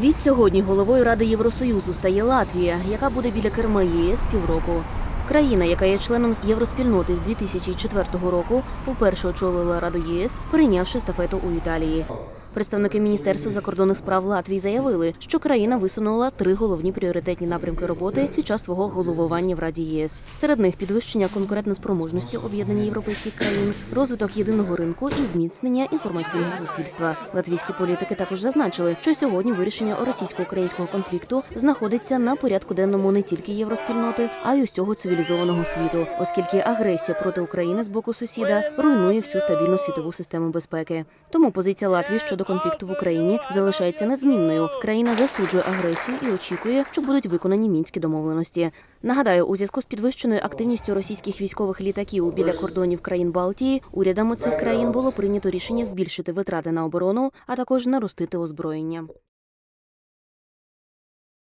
Від сьогодні головою Ради Євросоюзу стає Латвія, яка буде біля керма ЄС півроку. Країна, яка є членом євроспільноти з 2004 року, вперше очолила Раду ЄС, прийнявши стафету у Італії. Представники Міністерства закордонних справ Латвії заявили, що країна висунула три головні пріоритетні напрямки роботи під час свого головування в Раді ЄС. Серед них підвищення конкурентоспроможності об'єднання європейських країн, розвиток єдиного ринку і зміцнення інформаційного суспільства. Латвійські політики також зазначили, що сьогодні вирішення російсько-українського конфлікту знаходиться на порядку денному не тільки євроспільноти, а й усього цивілізованого світу, оскільки агресія проти України з боку сусіда руйнує всю стабільну світову систему безпеки. Тому позиція Латвії щодо конфлікту в Україні залишається незмінною. Країна засуджує агресію і очікує, що будуть виконані мінські домовленості. Нагадаю, у зв'язку з підвищеною активністю російських військових літаків біля кордонів країн Балтії урядами цих країн було прийнято рішення збільшити витрати на оборону, а також наростити озброєння.